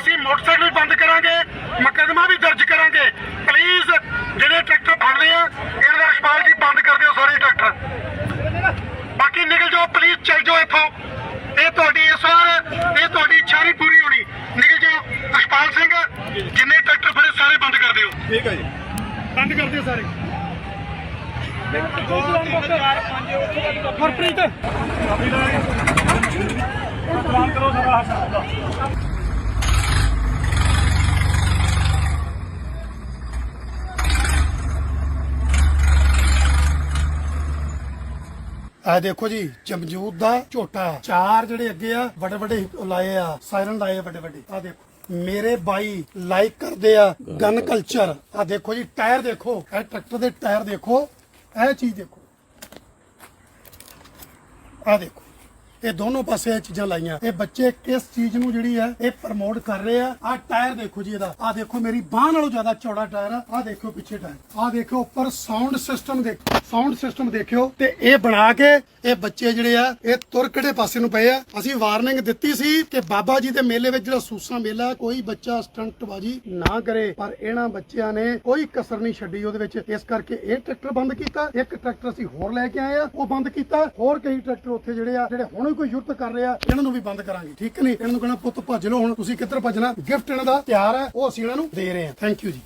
ਅਸੀਂ ਮੋਟਰਸਾਈਕਲ ਬੰਦ ਕਰਾਂਗੇ ਮੁਕਦਮਾ ਵੀ ਦਰਜ ਕਰਾਂਗੇ। ਪਲੀਜ਼ ਜਿਹੜੇ ਟਰੈਕਟਰ ਫੜਦੇ ਆ ਇਹਨਾਂ ਦਾ ਰਿਸਪਾਲ ਜੀ ਬੰਦ ਕਰ ਦਿਓ ਸਾਰੇ ਟਰੈਕਟਰ ਬਾਕੀ ਨਿਕਲ ਜਾਓ ਪਲੀਜ਼ ਚੱਲ ਜਾਓ ਇੱਥੋਂ। ਇਹ ਤੁਹਾਡੀ ਇਸ ਵਾਰ ਇਹ ਤੁਹਾਡੀ ਇੱਛਾ ਨਹੀਂ ਪੂਰੀ ਹੋਣੀ। ਨਿਕਲ ਜਾਓ। ਅਸ਼ਪਾਲ ਸਿੰਘ ਜਿੰਨੇ ਟਰੈਕਟਰ ਫੜੇ ਸਾਰੇ ਬੰਦ ਕਰ ਦਿਓ। ਠੀਕ ਹੈ ਜੀ। ਬੰਦ ਕਰ ਦਿਓ ਸਾਰੇ। ਹਰਪ੍ਰੀਤ। ਆ ਦੇਖੋ ਜੀ, ਜਮਜੂਦ ਦਾ ਝੋਟਾ। ਚਾਰ ਜਿਹੜੇ ਅੱਗੇ ਆ ਵੱਡੇ ਵੱਡੇ ਲਾਏ ਆ, ਸਾਇਰਨ ਲਾਏ ਆ ਵੱਡੇ ਵੱਡੇ ਆ ਦੇਖੋ, ਮੇਰੇ ਬਾਈ ਲਾਈਕ ਕਰਦੇ ਆ ਗਨ ਕਲਚਰ ਆ ਦੇਖੋ ਜੀ, ਟਾਇਰ ਦੇਖੋ, ਇਹ ਟਰੈਕਟਰ ਦੇ ਟਾਇਰ ਦੇਖੋ, ਇਹ ਚੀਜ਼ ਦੇਖੋ। ਆ ਦੇਖੋ। ਇਹ ਦੋਨੋਂ ਪਾਸੇ ਇਹ ਚੀਜ਼ਾਂ ਲਾਈਆਂ। ਇਹ ਬੱਚੇ ਕਿਸ ਚੀਜ਼ ਨੂੰ ਜਿਹੜੀ ਹੈ, ਇਹ ਪ੍ਰਮੋਟ ਕਰ ਰਹੇ ਆ? ਆ ਟਾਇਰ ਦੇਖੋ ਜੀ ਇਹਦਾ। ਆ ਦੇਖੋ ਮੇਰੀ ਬਾਹ ਨਾਲੋਂ ਜ਼ਿਆਦਾ ਚੌੜਾ ਟਾਇਰ ਆ। ਆ ਦੇਖੋ ਪਿੱਛੇ ਟਾਇਰ ਆ ਦੇਖੋ ਉੱਪਰ ਸਾਊਂਡ ਸਿਸਟਮ ਦੇਖੋ ਸਾਊਂਡ ਸਿਸਟਮ ਦੇਖਿਓ। ਤੇ ਇਹ ਬਣਾ ਕੇ ਇਹ ਬੱਚੇ ਜਿਹੜੇ ਆ, ਇਹ ਤੁਰ ਕਿਹੜੇ ਪਾਸੇ ਨੂੰ ਪਏ ਆ? ਅਸੀਂ ਵਾਰਨਿੰਗ ਦਿੱਤੀ ਸੀ ਕਿ ਬਾਬਾ ਜੀ ਦੇ ਮੇਲੇ ਵਿੱਚ ਜਿਹੜਾ ਸੂਸਾ ਮੇਲਾ ਕੋਈ ਬੱਚਾ ਸਟੰਟਬਾਜੀ ਨਾ ਕਰੇ। ਪਰ ਇਹਨਾਂ ਬੱਚਿਆਂ ਨੇ ਕੋਈ ਕਸਰ ਨਹੀਂ ਛੱਡੀ ਉਹਦੇ ਵਿੱਚ। ਇਸ ਕਰਕੇ ਇਹ ਟਰੈਕਟਰ ਬੰਦ ਕੀਤਾ। ਇੱਕ ਟਰੈਕਟਰ ਅਸੀਂ ਹੋਰ ਲੈ ਕੇ ਆਏ ਆ, ਉਹ ਬੰਦ ਕੀਤਾ। ਹੋਰ ਕਈ ਟਰੈਕਟਰ ਉੱਥੇ ਜਿਹੜੇ ਆ, ਜਿਹੜੇ ਹੁਣ ਵੀ ਕੋਈ ਯੁੱਧ ਕਰ ਰਿਹਾ, ਇਹਨਾਂ ਨੂੰ ਵੀ ਬੰਦ ਕਰਾਂਗੇ। ਠੀਕ ਨਹੀਂ? ਇਹਨਾਂ ਨੂੰ ਕਹਿਣਾ, ਪੁੱਤ, ਭੱਜ ਲਓ ਹੁਣ, ਤੁਸੀਂ ਕਿੱਧਰ ਭੱਜਣਾ? ਗਿਫਟ ਇਹਨਾਂ ਦਾ ਤਿਆਰ ਹੈ, ਉਹ ਅਸੀਂ ਇਹਨਾਂ ਨੂੰ ਦੇ ਰਹੇ ਹਾਂ। ਥੈਂਕ ਯੂ ਜੀ।